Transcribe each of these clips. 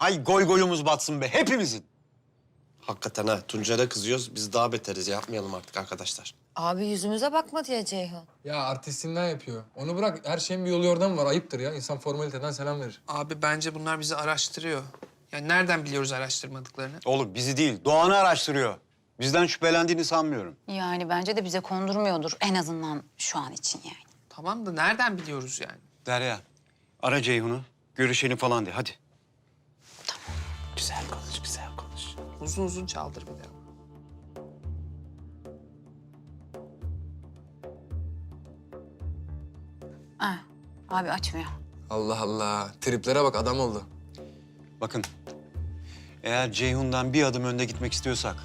Hay goy goyumuz batsın be hepimizin. Hakikaten ha Tuncay'a kızıyoruz. Biz daha beteriz. Yapmayalım artık arkadaşlar. Abi yüzümüze bakma diye Ceyhun. Ya artistinden yapıyor. Onu bırak her şeyin bir yolu yordamı var. Ayıptır ya. İnsan formaliteden selam verir. Abi bence bunlar bizi araştırıyor. Yani nereden biliyoruz araştırmadıklarını? Oğlum bizi değil Doğan'ı araştırıyor. Bizden şüphelendiğini sanmıyorum. Yani bence de bize kondurmuyordur en azından şu an için yani. Tamam da nereden biliyoruz yani? Derya ara Ceyhun'u görüşelim falan de hadi. Güzel konuş, güzel konuş. Uzun uzun çaldır bir de. Ha, abi açmıyor. Allah Allah. Triplere bak adam oldu. Bakın eğer Ceyhun'dan bir adım önde gitmek istiyorsak,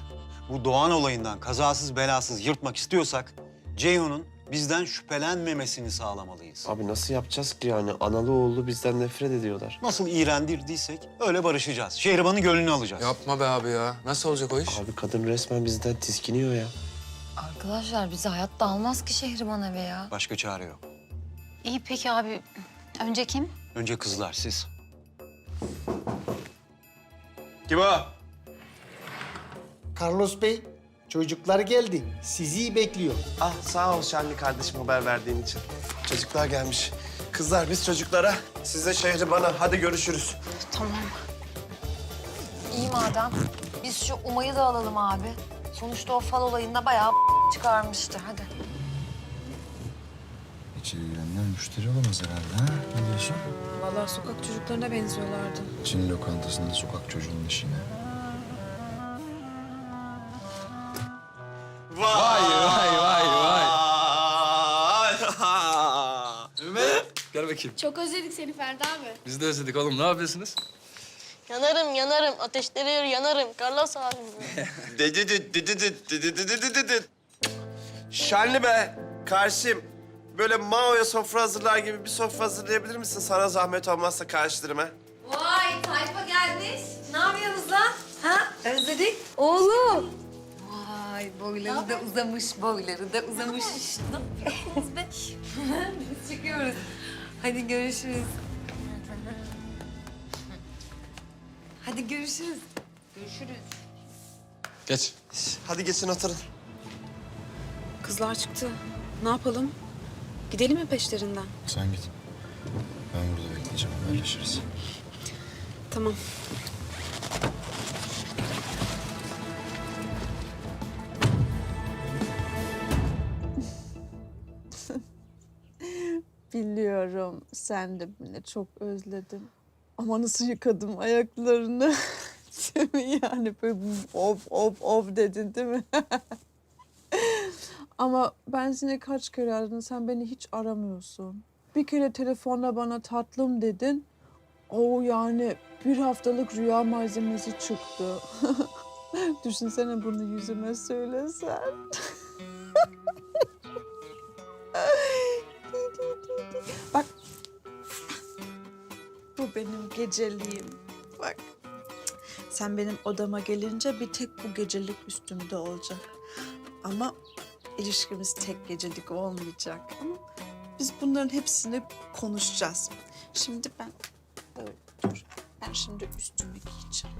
bu Doğan olayından kazasız belasız yırtmak istiyorsak Ceyhun'un bizden şüphelenmemesini sağlamalıyız. Abi nasıl yapacağız ki yani? Analı oğlu bizden nefret ediyorlar. Nasıl iğrendirdiysek öyle barışacağız. Şehriban'ın gönlünü alacağız. Yapma be abi ya. Nasıl olacak o iş? Abi kadın resmen bizden tiskiniyor ya. Arkadaşlar bizi hayatta almaz ki Şehriban eve ya. Başka çare yok. İyi peki abi. Önce kim? Önce kızlar siz. Kim o? Carlos Bey, çocuklar geldi. Sizi bekliyor. Ah sağ ol Şenli kardeşim haber verdiğin için. Çocuklar gelmiş. Kızlar biz çocuklara, siz de şehri bana. Hadi görüşürüz. Tamam. İyi madem. Biz şu Umay'ı da alalım abi. Sonuçta o fal olayında bayağı çıkarmıştı. Hadi. İçeri girenler müşteri olamaz herhalde ha? Ne diyorsun? Vallahi sokak çocuklarına benziyorlardı. Çin lokantasında sokak çocuğunun işine. Vay vay vay vay. Gel bakayım. Çok özledik seni Ferdi abi. Biz de özledik oğlum. Ne yapıyorsunuz? Yanarım yanarım ateşleri yanarım Carlos abi. Şenli be karşım. Böyle Mao'ya sofra hazırlar gibi bir sofra hazırlayabilir misin? Sana zahmet olmazsa karşılarıma. Vay tayfa gelmiş. Ne yapıyorsunuz lan? Ha? Özledik. Oğlum. Boyları da uzamış, boyları da uzamış. ne yapıyorsunuz be? Biz çıkıyoruz. Hadi görüşürüz. Hadi görüşürüz. Görüşürüz. Geç. Hadi geçin oturun. Kızlar çıktı. Ne yapalım? Gidelim mi peşlerinden? Sen git. Ben burada bekleyeceğim haberleşiriz. Tamam. Biliyorum sen de beni çok özledin. Ama nasıl yıkadım ayaklarını. değil yani böyle of of of dedin değil mi? Ama ben seni kaç kere aradım sen beni hiç aramıyorsun. Bir kere telefonla bana tatlım dedin. O yani bir haftalık rüya malzemesi çıktı. Düşünsene bunu yüzüme söylesen. Benim geceliğim. Bak. Sen benim odama gelince bir tek bu gecelik üstümde olacak. Ama ilişkimiz tek gecelik olmayacak. Ama biz bunların hepsini konuşacağız. Şimdi ben dur. Ben şimdi üstümü giyeceğim.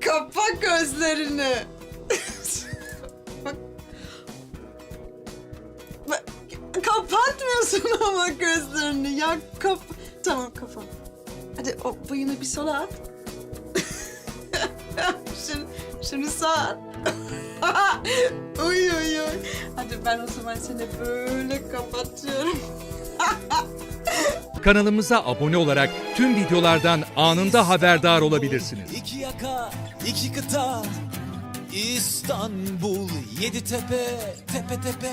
Kapa gözlerini. Kapatmıyorsun ama gözlerini ya. Kap tamam kapa. Hadi o bıyığını bir sola at. şimdi, şimdi sağ at. uy uy uy. Hadi ben o zaman seni böyle kapatıyorum. Kanalımıza abone olarak tüm videolardan anında haberdar olabilirsiniz. İki yaka, iki kıta, İstanbul, yedi tepe, tepe tepe.